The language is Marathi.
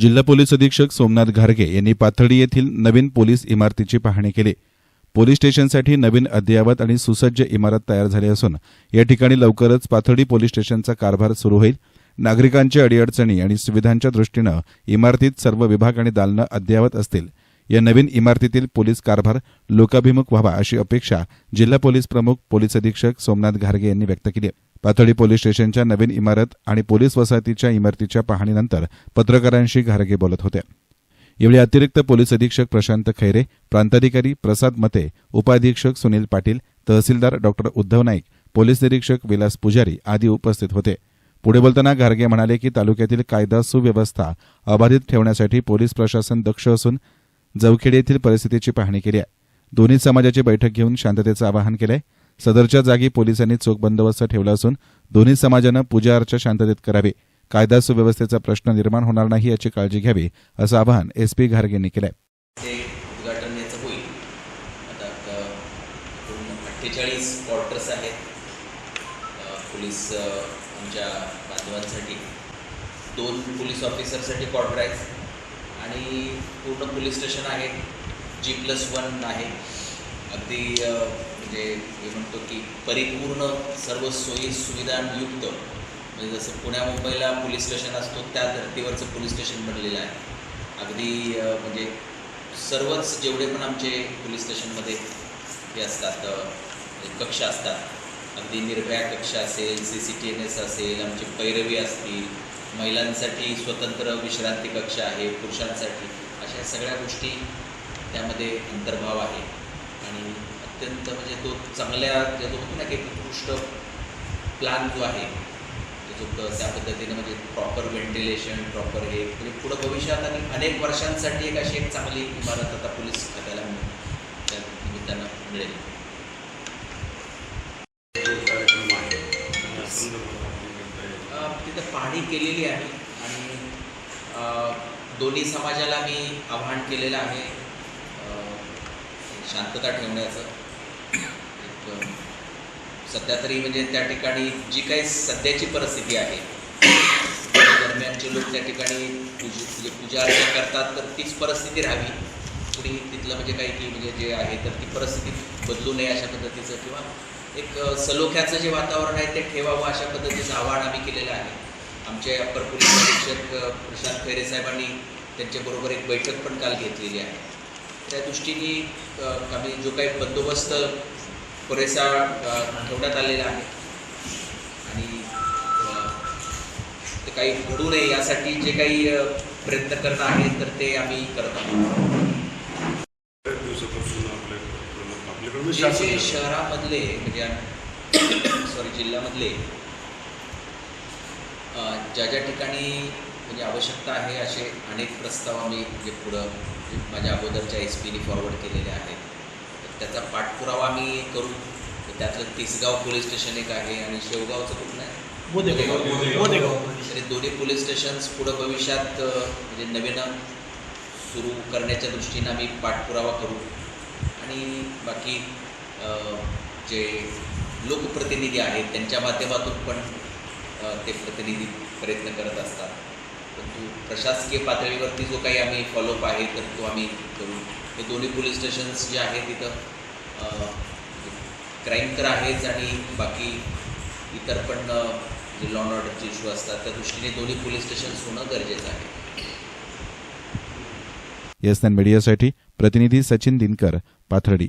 जिल्हा पोलीस अधीक्षक सोमनाथ घारगे यांनी पाथर्डी येथील नवीन पोलीस इमारतीची पाहणी केली. पोलीस स्टेशनसाठी नवीन अद्ययावत आणि सुसज्ज इमारत तयार झाली असून या ठिकाणी लवकरच पाथर्डी पोलीस स्टेशनचा कारभार सुरू होईल. नागरिकांच्या अडीअडचणी आणि सुविधांच्या दृष्टीनं इमारतीत सर्व विभाग आणि दालनं अद्ययावत असतील. या नवीन इमारतीतील पोलीस कारभार लोकाभिमुख व्हावा अशी अपेक्षा जिल्हा पोलीस प्रमुख पोलीस अधीक्षक सोमनाथ घारगे यांनी व्यक्त केली. आहे पाथर्डी पोलीस स्टेशनच्या नवीन इमारत आणि पोलीस वसाहतीच्या इमारतीच्या पाहणीनंतर पत्रकारांशी घारगे बोलत होते. यावेळी अतिरिक्त पोलीस अधीक्षक प्रशांत खैरे प्रांताधिकारी प्रसाद मते उपाधीक्षक सुनील पाटील तहसीलदार डॉक्टर उद्धव नाईक पोलीस निरीक्षक विलास पुजारी आदी उपस्थित होते. पुढे बोलताना घारगे म्हणाले की तालुक्यातील कायदा सुव्यवस्था अबाधित ठेवण्यासाठी पोलीस प्रशासन दक्ष असून जवखेड येथील परिस्थितीची पाहणी केली आहे. दोन्ही समाजाची बैठक घेऊन शांततेचं आवाहन केलंय. सदरच्या जागी पोलिसांनी चोख बंदोबस्त ठेवला असून दोन्ही समाजानं पूजा अर्चा शांततेत करावी. कायदा सुव्यवस्थेचा प्रश्न निर्माण होणार नाही याची काळजी घ्यावी असं आवाहन एसपी घारगे यांनी केलंय. अठ्ठेचाळीस क्वार्टर्स आहेत. पोलीस आमच्या बांधवांसाठी. दोन पोलीस ऑफिसरसाठी क्वार्टर आहेत. आणि पूर्ण पोलीस स्टेशन आहे. जी प्लस वन आहे. अगदी म्हणजे मी म्हणतो की परिपूर्ण सर्व सोयी सुविधांयुक्त. म्हणजे जसं पुण्या मुंबईला पोलीस स्टेशन असतो त्या धर्तीवरचं पोलीस स्टेशन बनलेलं आहे. अगदी म्हणजे सर्वच जेवढे पण आमचे पोलीस स्टेशनमध्ये हे असतात म्हणजे कक्ष असतात. अगदी निर्भया कक्ष असेल C C T N S असेल आमची पैरवी असतील महिलांसाठी स्वतंत्र विश्रांती कक्ष आहे पुरुषांसाठी. अशा सगळ्या गोष्टी त्यामध्ये अंतर्भाव आहे. आणि अत्यंत म्हणजे तो चांगल्या जो म्हणतो ना की उत्कृष्ट प्लान जो आहे जो त्या पद्धतीने म्हणजे प्रॉपर व्हेंटिलेशन प्रॉपर हे म्हणजे पुढं भविष्यात आणि अनेक वर्षांसाठी एक अशी एक चांगली इमारत आता पोलीस खात्याला त्या निमित्तानं मिळेल. तिथं पाहणी केलेली आहे आणि दोन्ही समाजाला मी आव्हान केलेलं आहे शांतता ठेवण्याचं. एक, सध्या तरी म्हणजे त्या ठिकाणी जी काही सध्याची परिस्थिती आहे दरम्यानचे लोक त्या ठिकाणी पूज म्हणजे पूजा अर्चा करतात तर तीच परिस्थिती राहावी. कुणी तिथलं म्हणजे काही की म्हणजे जे आहे तर ती परिस्थिती बदलू नये अशा पद्धतीचं किंवा एक सलोख्याचं जे वातावरण आहे ते ठेवावं अशा पद्धतीचं आवाहन आम्ही केलेलं आहे. आमचे अप्पर पोलीस अधीक्षक प्रशांत खैरे साहेबांनी त्यांच्याबरोबर एक बैठक पण काल घेतलेली आहे. त्या दृष्टीने आम्ही जो काही बंदोबस्त पुरेसा ठेवण्यात आलेला आहे आणि ते काही घडू नये यासाठी जे काही प्रयत्न करणं आहे तर ते आम्ही करत आहोत. शहरामधले म्हणजे सॉरी जिल्ह्यामधले ज्या ज्या ठिकाणी म्हणजे आवश्यकता आहे असे अनेक प्रस्ताव आम्ही म्हणजे पुढं माझ्या अगोदरच्या एस पीने फॉरवर्ड केलेले आहेत. त्याचा पाठपुरावा आम्ही करू. त्यातलं तिसगाव पोलीस स्टेशन एक आहे आणि शेवगावचं कुठलं आहे? तरी दोन्ही पोलीस स्टेशन्स पुढं भविष्यात म्हणजे नवीन सुरू करण्याच्या दृष्टीनं आम्ही पाठपुरावा करू. आणि बाकी जे लोकप्रतिनिधी आहेत त्यांच्या माध्यमातून पण ते प्रतिनिधी प्रयत्न करत असतात. परंतु प्रशासकीय पातळीवरती जो काही आम्ही फॉलोअप आहे तर तो आम्ही करू. हे दोन्ही पोलीस स्टेशन्स जे आहेत तिथं क्राईम तर आहेच आणि बाकी इतर पण जे लॉ अँड ऑर्डरचे इश्यू असतात त्या दृष्टीने दोन्ही पोलीस स्टेशन्स होणं गरजेचं आहे. येस मीडियासाठी प्रतिनिधी सचिन दिनकर पाथर्डी